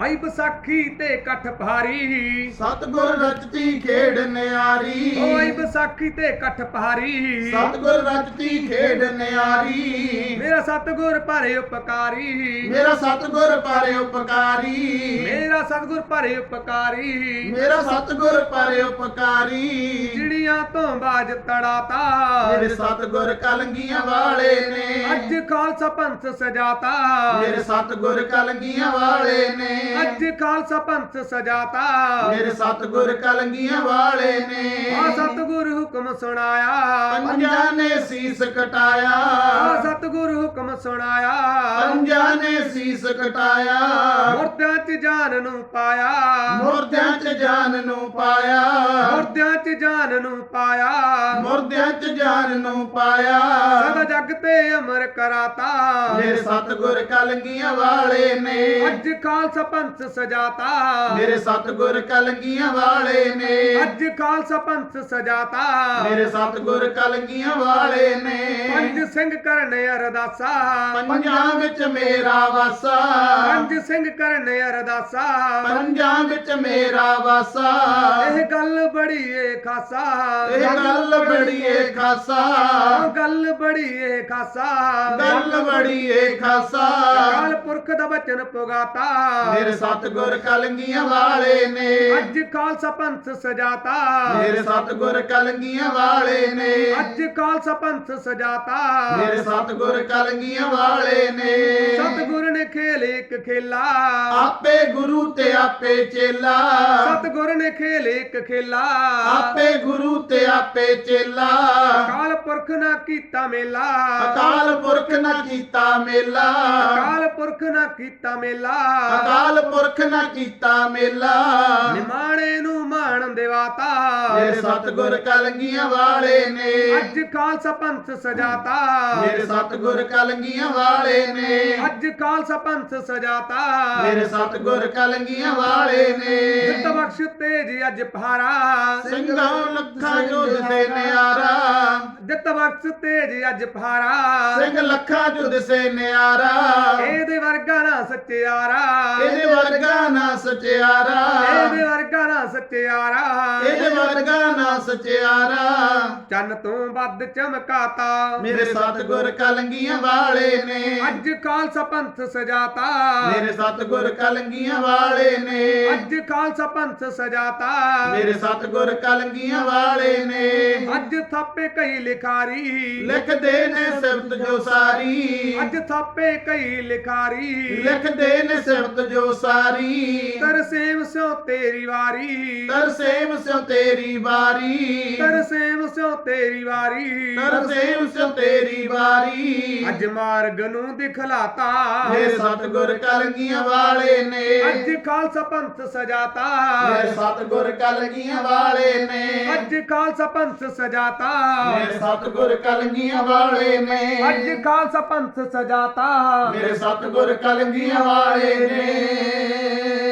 ਆਈ ਵਿਸਾਖੀ ਤੇ ਇਕੱਠ ਭਾਰੀ ਸਤਗੁਰ ਰਚਤੀ ਖੇਡ ਨਿਆਰੀ। ਓਏ ਵਿਸਾਖੀ ਤੇ ਇਕੱਠ ਭਾਰੀ ਸਤਗੁਰ ਰਚਤੀ ਖੇਡ ਨਿਆਰੀ। ਮੇਰਾ ਸਤਗੁਰ ਭਰੇ ਉਪਕਾਰੀ। ਮੇਰਾ ਸਤਗੁਰ ਪਰ ਉਪਕਾਰੀ। ਮੇਰਾ ਸਤਗੁਰ ਭਰੇ ਉਪਕਾਰੀ। ਮੇਰਾ ਸਤਗੁਰ ਪਰ ਉਪਕਾਰੀ। ਚਿੜੀਆਂ ਤੋਂ ਬਾਜ ਤੜਾਤਾ। ਮੇਰੇ ਸਤਗੁਰ ਕਲੰਗੀਆਂ ਵਾਲੇ ਨੇ। ਅੱਜ ਖਾਲਸਾ ਪੰਥ ਸਜਾਤਾ। ਮੇਰੇ ਸਤਗੁਰ ਕਲੰਗੀਆਂ ਵਾਲੇ ਨੇ। ਅੱਜ ਖਾਲਸਾ ਪੰਥ ਸਜਾਤਾ। ਮੇਰੇ ਸਤਗੁਰ ਕਲੰਗੀਆਂ ਵਾਲੇ ਨੇ। ਆ ਸਤਗੁਰ ਹੁਕਮ ਸੁਣਾਇਆ। ਪੰਜਾਂ ਨੇ ਸੀਸ ਕਟਾਇਆ। ਸੁਣਾਇਆ ਪੰਜਾਂ ਨੇ ਸੀਸ ਕਟਾਇਆ। ਮੁਰਦਿਆਂ 'ਚ ਜਾਨ ਨੂੰ ਪਾਇਆ। ਮੁਰਦਿਆਂ 'ਚ ਜਾਨ ਨੂੰ ਪਾਇਆ। ਮੁਰਦਿਆਂ 'ਚ ਜਾਨ ਨੂੰ ਪਾਇਆ। ਮੁਰਦਿਆਂ 'ਚ ਜਾਨ ਨੂੰ ਪਾਇਆ। ਸਦਾ ਜਗ ਤੇ ਅਮਰ ਕਰਾਤਾ। ਮੇਰੇ ਸਤਗੁਰ ਕਲੰਗੀਆਂ ਵਾਲੇ ਨੇ। ਅੱਜ ਖਾਲਸਾ ਪੰਥ ਸਜਾਤਾ। ਮੇਰੇ ਸਤਗੁਰ ਕਲੰਗੀਆਂ ਵਾਲੇ ਨੇ। ਅੱਜ ਖਾਲਸਾ ਪੰਥ ਸਜਾਤਾ। ਮੇਰੇ ਸਤਗੁਰ ਕਲੰਗੀਆਂ ਵਾਲੇ ਨੇ। ਪੰਜ ਸਿੰਘ ਕਰਨ ਅਰਦਾਸਾ। ਪੰਜਾਂ ਵਿੱਚ ਮੇਰਾ ਵਾਸਾ। ਪੰਜ ਸਿੰਘ ਕਰਨ ਅਰਦਾਸਾ। ਪੰਜਾਂ ਵਿੱਚ ਮੇਰਾ ਵਾਸਾ। ਇਹ ਗੱਲ ਬੜੀ ਏ ਖਾਸਾ। ਇਹ ਗੱਲ ਬੜੀ ਏ ਖਾਸਾ ਗੱਲ ਬੜੀ ਏ ਖਾਸਾ। ਗੱਲ ਬੜੀ ਏ ਖਾਸਾ। ਕਾਲ ਪੁਰਖ ਦਾ ਬਚਨ ਪੁਗਾਤਾ। ਮੇਰੇ ਸਤਗੁਰ ਕਲੰਗੀਆਂ ਵਾਲੇ ਨੇ। ਅੱਜ ਖਾਲਸਾ ਪੰਥ ਸਜਾਤਾ। ਮੇਰੇ ਸਤਗੁਰ ਕਲੰਗੀਆਂ ਵਾਲੇ ਨੇ। ਅੱਜ ਖਾਲਸਾ ਪੰਥ ਸਜਾਤਾ। ਮੇਰੇ ਸਤਗੁਰ ਕਲੰਗੀਆਂ ਵਾਲੇ ਨੇ। ਸਤਿਗੁਰ ਨੇ ਖੇਲ ਇੱਕ ਖੇਲਾ। ਆਪੇ ਗੁਰੂ ਤੇ ਆਪੇ ਚੇਲਾ। ਸਤਿਗੁਰ ਨੇ ਖੇਲ ਇੱਕ ਖੇਲਾ। ਆਪੇ ਗੁਰੂ ਤੇ ਆਪੇ ਚੇਲਾ। ਕਾਲ ਪੁਰਖ ਨਾ ਕੀਤਾ ਮੇਲਾ। ਅਕਾਲ ਪੁਰਖ ਨਾ ਕੀਤਾ ਮੇਲਾ। ਕਾਲ ਪੁਰਖ ਨਾ ਕੀਤਾ ਮੇਲਾ। ਅਕਾਲ ਪੁਰਖ ਨਾ ਕੀਤਾ ਮੇਲਾ। ਨਿਮਾਣੇ ਨੂੰ ਮਾਣ ਦੇਵਾਤਾ। ਮੇਰੇ ਸਤਗੁਰ ਕਲੰਗੀਆਂ ਵਾਲੇ ਨੇ। ਅੱਜ ਖਾਲਸਾ ਪੰਥ ਸਜਾਤਾ। ਮੇਰੇ ਸਤਗੁਰ ਕਲੰਗੀਆਂ ਵਾਲੇ ਨੇ। ਅੱਜ ਖਾਲਸਾ ਪੰਥ ਸਜਾਤਾ। ਮੇਰੇ ਸਤਗੁਰ ਕਲੰਗੀਆਂ ਵਾਲੇ ਨੇ। ਜਿੱਤ ਬਖਸ਼ ਤੇਜ ਅੱਜ ਪਹਾਰਾ ਸਿੰਘਾਂ ਲੱਖਾਂ ਜੁਦ ਸੇ ਨਿਆਰਾ। ਜਿੱਤ ਬਖਸ਼ ਤੇਜ ਅੱਜ ਪਹਾਰਾ ਸਿੰਘ ਲੱਖਾਂ ਜੁਦ ਸੇ ਨਿਆਰਾ। ਇਹਦੇ ਵਰਗਾ ਨਾ ਸੱਚਿਆਰਾ। ਇਹਦੇ ਵਰਗਾ ਨਾ ਸਚਿਆਰਾ। ਸੱਚਿਆਰਾ। ਇਹਦੇ ਵਰਗਾ ਨਾ ਸਚਿਆਰਾ। ਚੰਨ ਤੋਂ ਵੱਧ ਚਮਕਾਤਾ। ਮੇਰੇ ਸਤਗੁਰ ਕਲੰਗੀਆਂ ਵਾਲੇ ਨੇ। ਅੱਜ ਖਾਲਸਾ ਪੰਥ ਸਜਾਤਾ। ਮੇਰੇ ਸਤਗੁਰ ਕਲੰਗੀਆਂ ਵਾਲੇ ਨੇ। ਅੱਜ ਖਾਲਸਾ ਪੰਥ ਸਜਾਤਾ। ਮੇਰੇ ਸਤਗੁਰ ਕਲੰਗੀਆਂ ਵਾਲੇ ਨੇ। ਅੱਜ ਥਾਪੇ ਕਈ ਲਿਖਾਰੀ। ਲਿਖਦੇ ਨੇ ਸਿਫਤ ਜੋ ਸਾਰੀ ਅੱਜ ਥਾਪੇ ਕਈ ਲਿਖਾਰੀ। ਲਿਖਦੇ ਨੇ ਸਿਫਤ ਜੋ ਸਾਰੀ ਤਰਸੇਮ ਸਿਓ ਤੇਰੀ ਵਾਰੀ। ਤਰਸੇਮ ਸਿਓ ਤੇਰੀ ਵਾਰੀ। ਤਰਸੇਮ ਸਿਓ ਤੇਰੀ ਵਾਰੀ। ਤਰਸੇਮ ਸਿਓ ਤੇਰੀ ਵਾਰੀ। ਅੱਜ ਮਾਰਗ ਨੂੰ ਦਿਖਲਾਤਾ। ਮੇਰੇ ਸਤਗੁਰ ਕਲੰਗੀਆਂ ਵਾਲੇ ਨੇ। ਅੱਜ ਖਾਲਸਾ ਪੰਥ ਸਜਾਤਾ। ਮੇਰੇ ਸਤਗੁਰ ਕਲੰਗੀਆਂ ਵਾਲੇ ਨੇ। ਅੱਜ ਖਾਲਸਾ ਪੰਥ ਸਜਾਤਾ। ਮੇਰੇ ਸਤਗੁਰ ਕਲੰਗੀਆਂ ਵਾਲੇ ਨੇ। ਅੱਜ ਖਾਲਸਾ ਪੰਥ ਸਜਾਤਾ। ਮੇਰੇ ਸਤਗੁਰ ਕਲੰਗੀਆਂ ਵਾਲੇ ਨੇ।